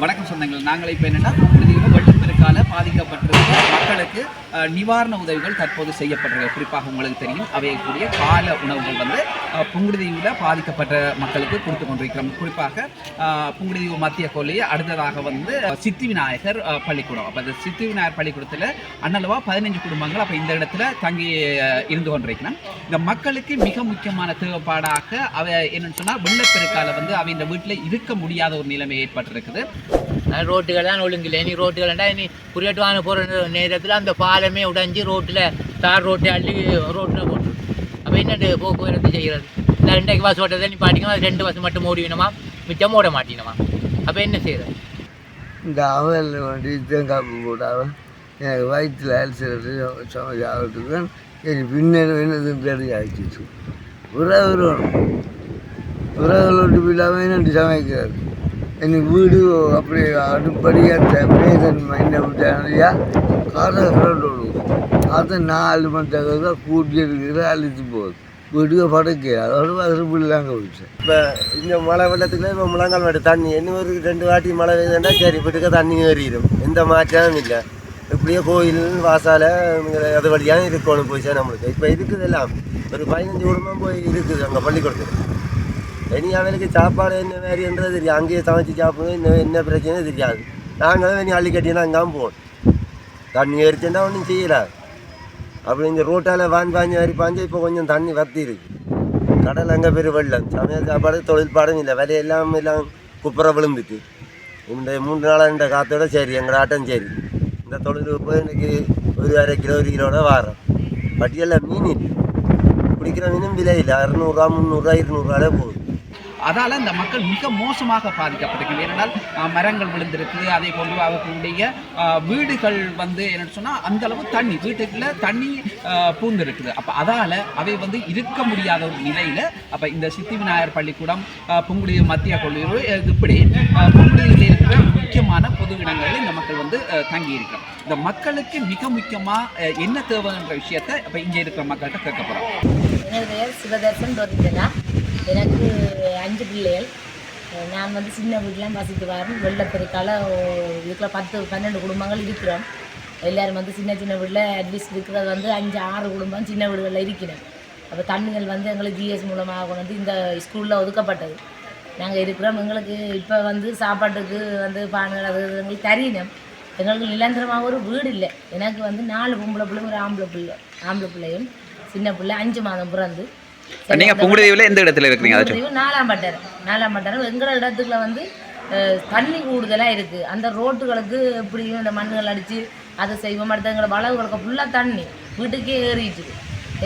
வணக்கம் சொந்தங்கள். நாங்கள் இப்போ என்னென்னா புங்குடுதீவில் பாதிக்கப்பட்டிருக்க மக்களுக்கு நிவாரண உதவிகள் தற்போது செய்யப்பட்டிருக்கு. குறிப்பாக உங்களுக்கு தெரியும் அவையக்கூடிய கால உணவுகள் வந்து புங்குடுதீவில் பாதிக்கப்பட்ட மக்களுக்கு கொடுத்து கொண்டிருக்கிறோம். குறிப்பாக புங்குடுதீவு மத்திய கொல்லி அடுத்ததாக வந்து சித்தி விநாயகர் பள்ளிக்கூடம். அப்போ அந்த சித்தி விநாயகர் பள்ளிக்கூடத்தில் அண்ணளவா பதினஞ்சு குடும்பங்கள் அப்போ இந்த இடத்துல தங்கி இருந்து கொண்டிருக்கிறோம். இந்த மக்களுக்கு மிக முக்கியமான தேவைப்பாடாக அவ என்னன்னு சொன்னால் வெள்ளப்பெருக்கால வந்து அவ இந்த வீட்டில் இருக்க முடியாத ஒரு நிலைமை ஏற்பட்டிருக்குது. ரோட்டுகள் தான் ஒழுங்கில்லை. இனி ரோட்டுகள்டா இனி குறியட்டு வாங்க போகிற நேரத்தில் அந்த பாலமே உடைஞ்சி ரோட்டில் தார் ரோட்டை அள்ளி ரோட்டில் போட்டு. அப்போ என்னட்டு போக்குவரத்து செய்கிறது இந்த ரெண்டைக்கு பஸ் ஓட்டத்தை நீ பாட்டிக்கணும். அது ரெண்டு பஸ் மட்டும் ஓடிவினமா மிச்சம் ஓட மாட்டினமா? அப்போ என்ன செய்கிறது இந்த அவல் வண்டி தேங்காப்பு போட்டாலும் எனக்கு வயிற்றில் அலசல் சமைச்சாகிறதுக்கு எனக்கு பின்னணி என்னது தெரிஞ்சு ஆயிடுச்சு. உறவு வேணும் உறவுகள் இல்லாமல் என்னட்டு சமைக்கிறார் எனக்கு வீடு அப்படி அடுப்படியாக மேதன் மைண்டை விட்டாங்க காதை ஃப்ரெண்ட் விடுவோம் அதை நாலு மணி தகவல் தான் கூட்டி இருக்கிற அழித்து போகுது வீட்டுக்கு படக்கு. அதோட வசதி இல்லாங்க போயிடுச்சு இப்போ இந்த மழை வெள்ளத்துக்குள்ள இப்போ முழங்கால் வாட்டி தண்ணி என்ன ஒரு ரெண்டு வாட்டி மழை பெய்யுதுன்னா சரி வீட்டுக்கு தண்ணி ஏறிடும் எந்த மாற்றமும் இல்லை. இப்படியே கோயில் வாசால அது வழியாக இருக்கணும் போய் சார் நம்மளுக்கு. இப்போ இருக்குது எல்லாம். ஒரு பதினஞ்சு குடும்பம் போய் இருக்குது அங்கே பள்ளிக்கூடத்துக்கு இனி அவளுக்கு சாப்பாடு என்ன மாதிரின்றது தெரியும் அங்கேயே சமைச்சு சாப்பிடுவோம் இன்னும் என்ன பிரச்சனை தெரியாது நாங்களும் இனி அள்ளி கட்டினா அங்கே போவோம் தண்ணி எரிச்சுன்னா ஒன்றும் செய்யலாது அப்படி இந்த ரோட்டால் வான் பாஞ்சு வரி பாஞ்சு இப்போ கொஞ்சம் தண்ணி வத்தி இருக்கு கடல் அங்கே பெரிய வெள்ளம் சமையல் சாப்பாடு தொழில் பாடும் இல்லை விலையெல்லாம் எல்லாம் குப்புற விழுந்துட்டு இந்த மூன்று நாளாக இந்த காற்றோட சரி எங்களோட ஆட்டம் சரி இந்த தொழில் போய் எனக்கு ஒரு அரை கிலோ ஒரு கிலோட வாரம் பட்டியலில் மீன் பிடிக்கிற மீனும் விலை இல்லை அறுநூறுவா முந்நூறுரூவா இருநூறுவாலே போகுது அதால் இந்த மக்கள் மிக மோசமாக பாதிக்கப்பட்டிருக்கிறது ஏனென்றால் மரங்கள் விழுந்திருக்குது. அதே போன்று அவர்களுடைய வீடுகள் வந்து என்னென்னு சொன்னால் அந்தளவு தண்ணி வீட்டுக்குள்ள தண்ணி பூந்திருக்குது. அப்போ அதால் அவை வந்து இருக்க முடியாத ஒரு நிலையில் அப்போ இந்த சித்தி விநாயகர் பள்ளிக்கூடம் புங்குடி மத்திய கல்லூரி இப்படி புங்குடியில் இருக்கிற முக்கியமான பொது இடங்களில் இந்த மக்கள் வந்து தங்கியிருக்கிறோம் தங்கி இந்த மக்களுக்கு மிக முக்கியமாக என்ன தேவைன்ற விஷயத்தை இப்போ இங்கே இருக்கிற மக்கள்கிட்ட கேட்க போகிறோம் சிவதர்சன் ரோதிந்தனா எனக்கு அஞ்சு பிள்ளைகள். நான் வந்து சின்ன வீட்டிலாம் வசித்து வரேன் வெள்ளப்பெருக்கால இதுக்குள்ள பத்து பன்னெண்டு குடும்பங்கள் இருக்கிறோம். எல்லோரும் வந்து சின்ன சின்ன வீட்டில் அட்லீஸ்ட் இருக்கிறது வந்து அஞ்சு ஆறு குடும்பம் சின்ன வீடுகளில் இருக்கிறேன் அப்போ தண்ணிகள் வந்து எங்களுக்கு ஜிஎஸ் மூலமாக கொண்டு வந்து இந்த ஸ்கூலில் ஒதுக்கப்பட்டது. நாங்கள் இருக்கிறோம். எங்களுக்கு இப்போ வந்து சாப்பாட்டுக்கு வந்து பானைகள் அது எங்களுக்கு தரீனம் எங்களுக்கு நிரந்தரமாக ஒரு வீடு இல்லை. எனக்கு வந்து நாலு பொம்பளை பிள்ளைங்க ஒரு ஆம்பளை பிள்ளை ஆம்பளை பிள்ளையும் சின்ன பிள்ளை அஞ்சு மாதம் பிறந்து. நீங்கள் புங்குடுதீவில் எந்த இடத்துல இருக்கிறீங்க அதை புங்குடுதீவு நாலாம் பட்டர் நாலாம் பட்டர். எங்களோட இடத்துக்குள்ள வந்து தண்ணி கூடுதலாக இருக்குது அந்த ரோட்டுகளுக்கு எப்படியும் இந்த மண்ணுகள் அடித்து அதை செய்வோம். அடுத்து எங்களோட வளவுகளுக்கு ஃபுல்லாக தண்ணி. வீட்டுக்கே ஏறிட்டு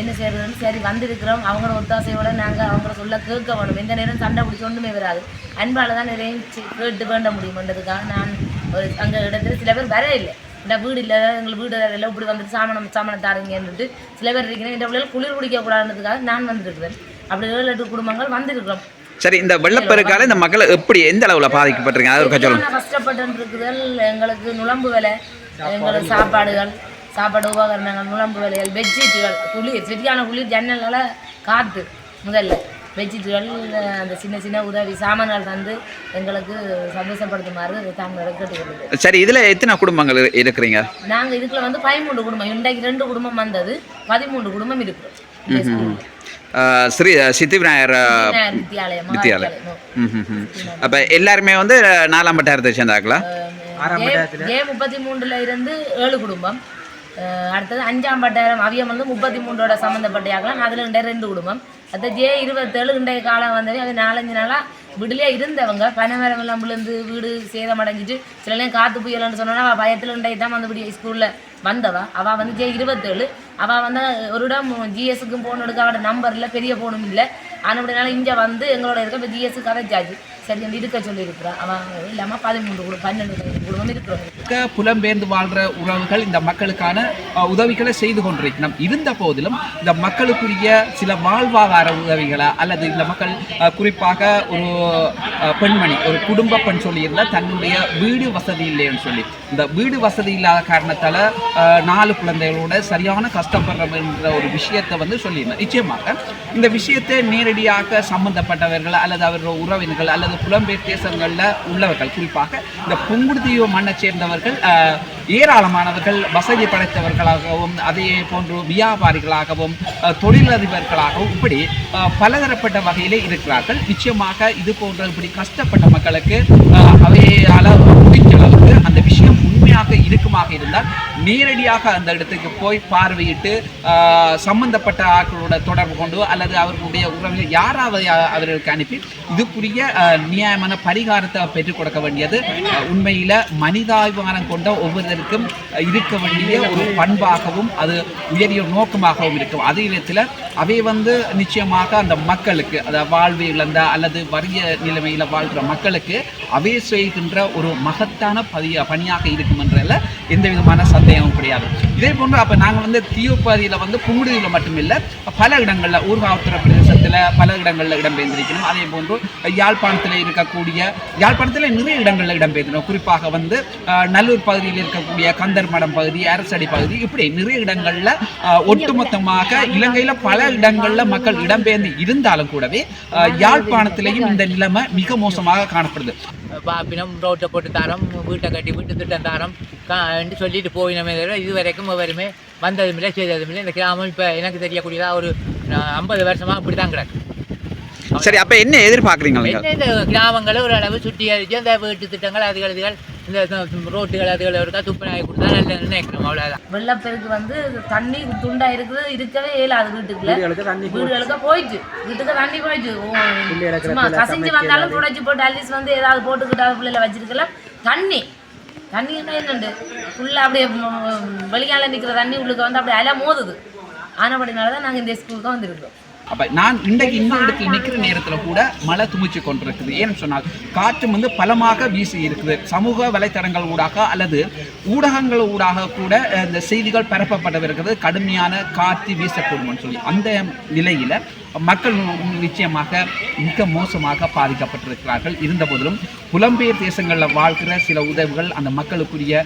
என்ன செய்யறதுன்னு? சரி வந்திருக்கிறோம். அவங்களோட ஒத்தாசையோட நாங்கள் அவங்கள சொல்ல கேட்க வேணும். எந்த நேரம் சண்டை பிடிச்சி ஒன்றுமே வராது. அன்பால் தான் நிறைய கேட்டு வேண்ட முடியுமன்றதுக்காக நான் ஒரு அங்கே இடத்துல சில பேர் வர இல்லை. இந்த வீடு இல்லை எங்களுக்கு வீடு இல்லை இப்படி வந்துட்டு சாமனம் சாமனம் தாருங்கன்னுட்டு சில பேர் இருக்கிறேன் இந்த பிள்ளைகள் குளிர் குடிக்கக்கூடாதுன்றதுக்காக நான் வந்திருக்கிறேன். அப்படி ஏழு எட்டு குடும்பங்கள் வந்திருக்கிறோம். சரி இந்த வெள்ளப்பெருக்கால இந்த மக்கள் எப்படி எந்த அளவில் பாதிக்கப்பட்டிருக்கீங்க? அதை ஒரு சொல்லுங்க. நான் கஷ்டப்பட்டு இருக்குதல் எங்களுக்கு நுழம்பு விலை எங்களுக்கு சாப்பாடுகள் சாப்பாடு உபகரணங்கள் நுழம்பு விலைகள் பெட்ஷீட்டுகள் குளிர் சரியான குளிர் ஜன்னலால் காற்று முதல்ல. பெட்ஷீட்டுகள் அந்த சின்ன சின்ன உதவி சாமான்கள் தந்து எங்களுக்கு சந்தோஷப்படுத்துமாறு கேட்டுக்கொள்ளுது சரி இதில் எத்தனை குடும்பங்கள் இரு- இருக்கிறீங்க? நாங்கள் இதுக்குள்ள வந்து பதிமூன்று குடும்பம். இன்றைக்கு ரெண்டு குடும்பம் வந்தது. பதிமூன்று குடும்பம் இருக்கிறோம். ஸ்ரீ சித்தி விநாயகர் வித்தியாலயம் அப்போ எல்லாருமே வந்து நாலாம் பட்டாரத்தை சேர்ந்தாங்களா ஏ முப்பத்தி மூன்றுல இருந்து ஏழு குடும்பம். அடுத்தது அஞ்சாம் பட்டாயிரம் அவியம் வந்து முப்பத்தி மூன்றோட சம்மந்தப்பட்டாகலாம் அதில் இண்டைய ரெண்டு குடும்பம். அடுத்த ஜே இருபத்தேழு இன்றைய காலம் வந்தது அது நாலஞ்சு நாளாக வீடுலேயே இருந்தவங்க. பனைமரம் எல்லாம் விழுந்து வீடு சேதமடைஞ்சிட்டு சில நேரம் காற்று புயலன்னு சொன்னோன்னா அவள் பயத்தில் இன்றைக்கு தான் வந்து இப்படி ஸ்கூலில் வந்தவா. அவள் வந்து ஜே இருபத்தேழு. அவள் வந்து ஒரு இடம் ஜிஎஸ்க்கும் ஃபோன் எடுக்க அவட இல்லை பெரிய ஃபோனும் இல்லை. ஆனப்படினால இங்கே வந்து எங்களோட இருக்க இப்போ ஜிஎஸ்க்கு கதைச்சாச்சு சரி வந்து இருக்க சொல்லியிருக்கிறான் அவன் இல்லாமல் பதிமூன்று குடும்பம் பன்னெண்டு குடும்பம் இருக்கிறவங்க இருக்க புலம்பெயர்ந்து வாழ்ற உறவுகள் இந்த மக்களுக்கான உதவிகளை செய்து கொண்டிருக்கணும் இருந்த போதிலும் இந்த மக்களுக்குரிய சில வாழ்வாதார உதவிகளை அல்லது இந்த மக்கள் குறிப்பாக ஒரு பெண்மணி ஒரு குடும்ப பெண் சொல்லியிருந்தால் தன்னுடைய வீடு வசதி இல்லைன்னு சொல்லி. இந்த வீடு வசதி இல்லாத காரணத்தால் நாலு குழந்தைகளோட சரியான கஷ்டப்படுறதுன்ற ஒரு விஷயத்தை வந்து சொல்லியிருந்தேன் நிச்சயமாக இந்த விஷயத்தை நேரடியாக சம்பந்தப்பட்டவர்கள் அல்லது அவர்கள் உறவினர்கள் அல்லது புலம்பெயர் தேசங்களில் உள்ளவர்கள். குறிப்பாக இந்த புங்குடுதீவு மண்ணை சேர்ந்தவர்கள் ஏராளமானவர்கள் வசதி படைத்தவர்களாகவும் அதே போன்று வியாபாரிகளாகவும் தொழிலதிபர்களாகவும் இப்படி பலதரப்பட்ட வகையிலே இருக்கிறார்கள். நிச்சயமாக இது போன்ற இப்படி கஷ்டப்பட்ட மக்களுக்கு அஹ், அவையால் முடிஞ்ச அளவுக்கு அந்த விஷயம் உண்மையாக இருக்குமாக இருந்தால் நேரடியாக அந்த இடத்துக்கு போய் பார்வையிட்டு சம்பந்தப்பட்ட ஆட்களோட தொடர்பு கொண்டு அல்லது அவர்களுடைய உறவுகள் யாராவது அவர்களுக்கு அனுப்பி இதுக்குரிய நியாயமான பரிகாரத்தை பெற்றுக் கொடுக்க வேண்டியது. உண்மையில் உண்மையில மனிதாபிமானம் கொண்ட ஒவ்வொருத்தருக்கும் இருக்க வேண்டிய ஒரு பண்பாகவும் அது உயரிய நோக்கமாகவும் இருக்கும். அதே விதத்தில் அவை வந்து நிச்சயமாக அந்த மக்களுக்கு அதாவது வாழ்வு இழந்த அல்லது வறிய நிலைமையில் வாழ்கிற மக்களுக்கு அவை செய்கின்ற ஒரு மகத்தான பதிய பணியாக இருக்கும் என்றதில் எந்த விதமான சந்தேகமும் கிடையாது. இதே போன்று அப்போ நாங்கள் வந்து தீவுப்பாதியில் வந்து புங்குடுதியில் மட்டுமில்லை பல இடங்களில் ஊர்காவத்துற பிரதேசத்தில் பல இடங்களில் இடம்பெயர்ந்திருக்கணும் அதே போன்று யாழ்ப்பாணத்தில் இருக்கக்கூடிய யாழ்ப்பாணத்தில் நிறைய இடங்களில் இடம்பெயர்ந்தோம் குறிப்பாக வந்து நல்லூர் பகுதியில் இருக்கக்கூடிய கந்தர்மடம் பகுதி அரசடி பகுதி இப்படி நிறைய இடங்களில் அஹ், ஒட்டுமொத்தமாக இலங்கையில் பல இடங்களில் மக்கள் இடம்பெயர்ந்து இருந்தாலும் கூடவே அஹ், இந்த நிலைமை மிக மோசமாக காணப்படுது. பாப்பினம் ரோட்டை போட்டு தரோம் வீட்டை கட்டி வீட்டு திட்டம் தரோம். என்று சொல்லிட்டு போயினமே தவிர இது வரைக்கும் எவருமே வந்ததும் இல்லை செய்ததும் இல்லை. இந்த கிராமம் இப்போ எனக்கு தெரியக்கூடியதா ஒரு ஐம்பது வருஷமாக இப்படி தான் கிடக்கு. சரி அப்போ என்ன எதிர்பார்க்குறீங்க இந்த கிராமங்களை ஒரு அளவு சுற்றி அடிச்சு அந்த வீட்டு திட்டங்கள் அதுகள் இதுகள் இந்த ரோட்டுகள் அதுகள் இருக்கா துப்புநாய் கொடுத்தா நல்ல நினைக்கிறோம் அவ்வளோதான் வெள்ளப்பெருக்கு வந்து தண்ணி துண்டா இருக்குது இருக்கவே இயலாது வீட்டுக்குள்ள. வீடுகளுக்கு போயிட்டு வீட்டுக்கு தண்ணி போயிட்டு. கசிஞ்சு வந்தாலும் துடைச்சு போட்டு அட்லீஸ்ட் வந்து ஏதாவது போட்டுக்கிட்டா பிள்ளைல வச்சிருக்கலாம் தண்ணி. தண்ணி என்ன என்னண்டு? ஃபுல்லாக அப்படியே வெளியால நிற்கிற தண்ணி உள்ளுக்கு வந்து அப்படியே அலை மோதுது. ஆனபடினால தான் நாங்கள் இந்த ஸ்கூலுக்கு வந்திருக்கோம். அப்போ நான் இன்றைக்கு இந்த இடத்துல நிற்கிற நேரத்தில் கூட மழை துமிச்சு கொண்டிருக்குது. ஏன்னு சொன்னால் காற்று வந்து பலமாக வீசி இருக்குது. சமூக வலைத்தளங்கள் ஊடாக அல்லது ஊடகங்கள் ஊடாக கூட இந்த செய்திகள் பரப்பப்படவிருக்கிறது கடுமையான காற்று வீசக்கூடும்னு சொல்லி. அந்த நிலையில் மக்கள் நிச்சயமாக மிக மோசமாக பாதிக்கப்பட்டிருக்கிறார்கள். இருந்தபோதிலும் புலம்பெயர் தேசங்களில் வாழ்கிற சில உதவிகள் அந்த மக்களுக்குரிய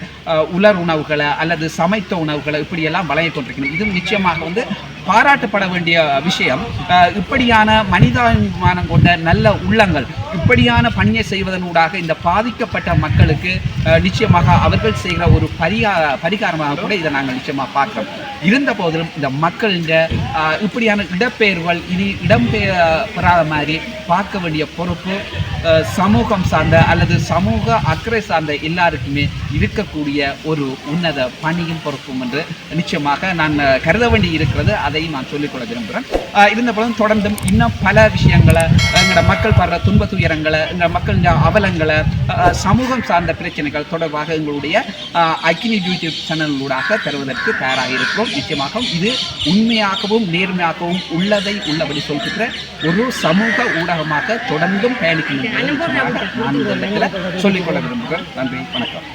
உலர் உணவுகளை அல்லது சமைத்த உணவுகளை இப்படியெல்லாம் வழங்கிக் கொண்டிருக்கணும் இது நிச்சயமாக வந்து பாராட்டப்பட வேண்டிய விஷயம் இப்படியான மனிதாபிமானம் கொண்ட நல்ல உள்ளங்கள் இப்படியான பணியை செய்வதனூடாக இந்த பாதிக்கப்பட்ட மக்களுக்கு நிச்சயமாக அவர்கள் செய்கிற ஒரு பரிகா பரிகாரமாக கூட இதை நாங்கள் நிச்சயமாக பார்க்கிறோம். இருந்த போதிலும் இந்த மக்களின் இப்படியான இடப்பெயர்வுகள் இனி இடம்பெயர் பெறாத மாதிரி பார்க்க வேண்டிய பொறுப்பு சமூகம் சார்ந்த அல்லது சமூக அக்கறை சார்ந்த எல்லாருக்குமே இருக்கக்கூடிய ஒரு உன்னத பணியும் பொறுப்பும் என்று நிச்சயமாக நான் கருத வேண்டி இருக்கிறது. அதையும் நான் சொல்லிக்கொள்ள விரும்புகிறேன் இருந்த போதும் தொடர்ந்தும் இன்னும் பல விஷயங்களை எங்களோட மக்கள் படுற துன்ப துயரங்களை எங்களோட மக்களின் அவலங்களை சமூகம் சார்ந்த பிரச்சனைகள் தொடர்பாக எங்களுடைய அக்னி யூடியூப் சேனலூடாக தருவதற்கு தயாராக இருக்கிறோம் நிச்சயமாக இது உண்மையாகவும் நேர்மையாகவும் உள்ளதை உள்ளபடி சொல்கின்ற ஒரு சமூக ஊடகமாக தொடர்ந்தும் இடத்துல சொல்லிக்கொள்ள விரும்புகிறேன். நன்றி வணக்கம்.